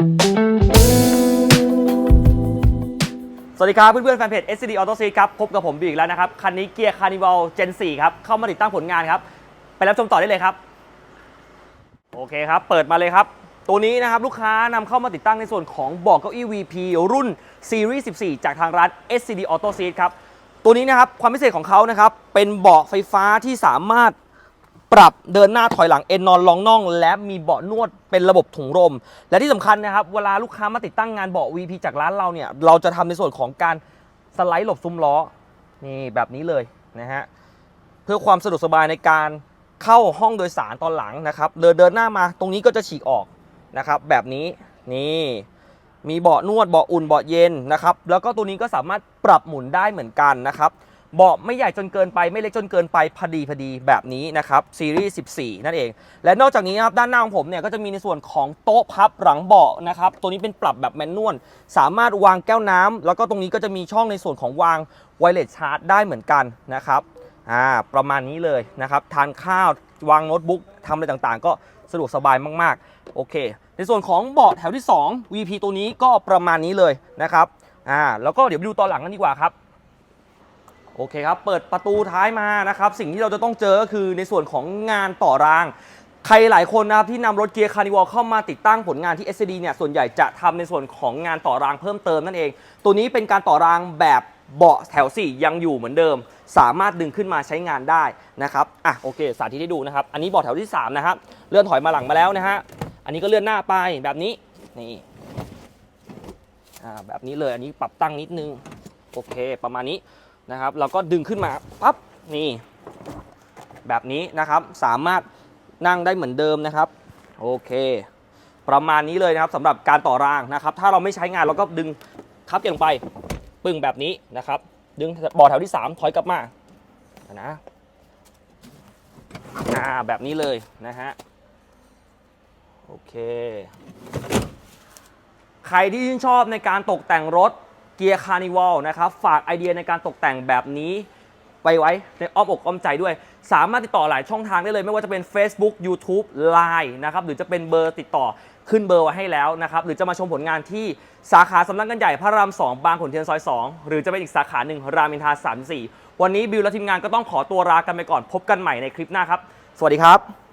สวัสดีครับเพื่อนๆแฟนเพจ SCD Auto Seat ครับ พบกับผมบีอีกแล้วนะครับ คันนี้เกียร์ Carnival Gen 4ครับ เข้ามาติดตั้งผลงานครับ ไปรับชมต่อได้เลยครับ โอเคครับ เปิดมาเลยครับ ตัวนี้นะครับลูกค้านำเข้ามาติดตั้งในส่วนของเบอกเก้าอี้ VP รุ่น Series 14 จากทางร้าน SCD Auto Seat ครับ ตัวนี้นะครับความพิเศษของเขานะครับเป็นเบาะไฟฟ้าที่สามารถ ปรับเดินหน้าถอยหลังเอนนอนรองน่อง และมีเบาะนวดเป็นระบบถุงลมและที่สำคัญนะครับ เวลาลูกค้ามาติดตั้งงานเบาะ VP จากร้านเราเนี่ยเราจะทำในส่วนของการสไลด์หลบซุ้มล้อนี่แบบนี้เลยนะฮะเพื่อความสะดวกสบายในการเข้าห้องโดยสารตอนหลังนะครับ เดินเดินหน้ามาตรงนี้ก็จะฉีกออกนะครับ แบบนี้นี่มีเบาะนวดเบาะอุ่นเบาะเย็นนะครับแล้วก็ตัวนี้ก็สามารถปรับหมุนได้เหมือนกันนะครับ เบาะไม่ใหญ่จนเกินไปไม่เล็กจนเกินไปพอดีพอดีแบบนี้นะครับซีรีส์14 นั่นเอง และนอกจากนี้นะครับด้านหน้าของผมเนี่ยก็จะมีในส่วนของโต๊ะพับหลังเบาะนะครับตัวนี้เป็นปรับแบบแมนนวลสามารถวางแก้วน้ำแล้วก็ตรงนี้ก็จะมีช่องในส่วนของวางไวเลสชาร์จได้เหมือนกันนะครับอ่าประมาณนี้เลยนะครับทานข้าววางโน้ตบุ๊กทำอะไรต่างๆ ก็สะดวกสบายมากๆโอเค ในส่วนของเบาะแถวที่ 2 VP ตัวนี้ก็ประมาณนี้เลยนะครับอ่าแล้วก็เดี๋ยวไปดูตอนหลังกันดีกว่าครับ โอเคครับ เปิดประตูท้ายมานะครับ สิ่งที่เราจะต้องเจอก็คือในส่วนของงานต่อราง ใครหลายคนนะครับที่นำรถเกียร์คาร์นิวอลเข้ามาติดตั้งผลงานที่ SCD เนี่ยส่วนใหญ่จะทำในส่วนของงานต่อรางเพิ่มเติมนั่นเอง ตัวนี้เป็นการต่อรางแบบเบาะแถว 4 ยังอยู่เหมือนเดิม สามารถดึงขึ้นมาใช้งานได้นะครับอะโอเค สาธิตให้ดูนะครับ อันนี้เบาะแถวที่3นะครับเลื่อนถอยมาหลังมาแล้วนะฮะอันนี้ก็เลื่อนหน้าไปแบบนี้นี่อ่าแบบนี้เลยอันนี้ปรับตั้งนิดนึงโอเค ประมาณนี้ นะครับเราก็ดึงขึ้นมาปั๊บนี่ แบบนี้นะครับสามารถนั่งได้เหมือนเดิมนะครับ โอเค ประมาณนี้เลยนะครับสำหรับการต่อรางนะครับ ถ้าเราไม่ใช้งานเราก็ดึงทับอย่างไปปึ้งแบบนี้นะครับ ดึงบอแถวที่ 3 ถอยกลับมานะอ่าแบบนี้เลยนะฮะโอเค ใครที่ชื่นชอบในการตกแต่งรถ เกียร์คาร์นิวัลนะครับ ฝากไอเดียในการตกแต่งแบบนี้ไปไว้ในอ้อมอกอ้อมใจด้วย สามารถติดต่อหลายช่องทางได้เลย ไม่ว่าจะเป็น Facebook YouTube Line นะครับ หรือจะเป็นเบอร์ติดต่อขึ้นเบอร์ไว้ให้แล้วนะครับ หรือจะมาชมผลงานที่สาขาสำนักงานใหญ่พระราม 2 บางขุนเทียนซอย 2 หรือจะเป็นอีกสาขาหนึ่งรามอินทรา34 วันนี้บิวและทีมงานก็ต้องขอตัวลากันไปก่อนพบกันใหม่ในคลิปหน้าครับ สวัสดีครับ